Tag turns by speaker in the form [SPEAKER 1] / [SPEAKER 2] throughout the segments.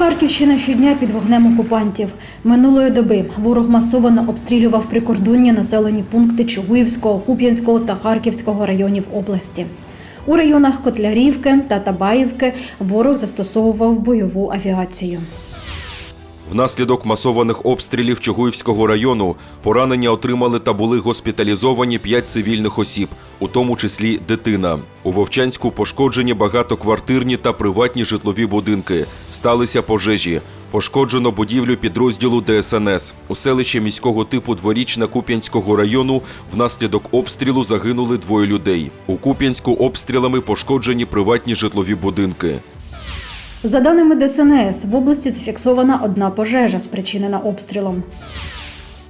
[SPEAKER 1] Харківщина щодня під вогнем окупантів. Минулої доби ворог масово обстрілював прикордонні населені пункти Чугуївського, Куп'янського та Харківського районів області. У районах Котлярівки та Табаївки ворог застосовував бойову авіацію.
[SPEAKER 2] Внаслідок масованих обстрілів Чугуївського району поранення отримали та були госпіталізовані п'ять цивільних осіб, у тому числі дитина. У Вовчанську пошкоджені багатоквартирні та приватні житлові будинки. Сталися пожежі. Пошкоджено будівлю підрозділу ДСНС. У селищі міського типу Дворічна Куп'янського району внаслідок обстрілу загинули двоє людей. У Куп'янську обстрілами пошкоджені приватні житлові будинки.
[SPEAKER 1] За даними ДСНС, в області зафіксована одна пожежа, спричинена обстрілом.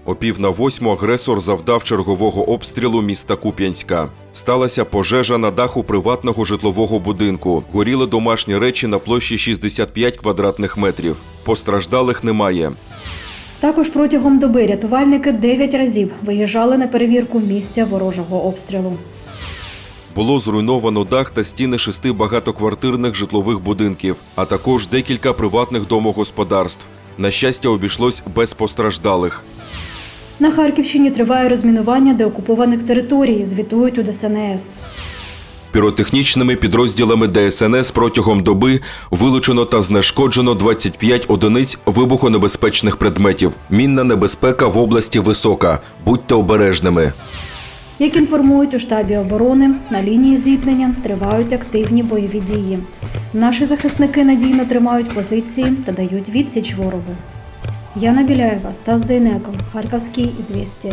[SPEAKER 2] О пів на восьму агресор завдав чергового обстрілу міста Куп'янська. Сталася пожежа на даху приватного житлового будинку. Горіли домашні речі на площі 65 квадратних метрів. Постраждалих немає.
[SPEAKER 1] Також протягом доби рятувальники 9 разів виїжджали на перевірку місця ворожого обстрілу.
[SPEAKER 2] Було зруйновано дах та стіни шести багатоквартирних житлових будинків, а також декілька приватних домогосподарств. На щастя, обійшлось без постраждалих.
[SPEAKER 1] На Харківщині триває розмінування деокупованих територій, звітують у ДСНС.
[SPEAKER 2] Піротехнічними підрозділами ДСНС протягом доби вилучено та знешкоджено 25 одиниць вибухонебезпечних предметів. Мінна небезпека в області висока. Будьте обережними.
[SPEAKER 1] Як інформують у штабі оборони, на лінії зіткнення тривають активні бойові дії. Наші захисники надійно тримають позиції та дають відсіч ворогу. Яна Біляєва, Стас Дейнеко, Харківські ізвісті.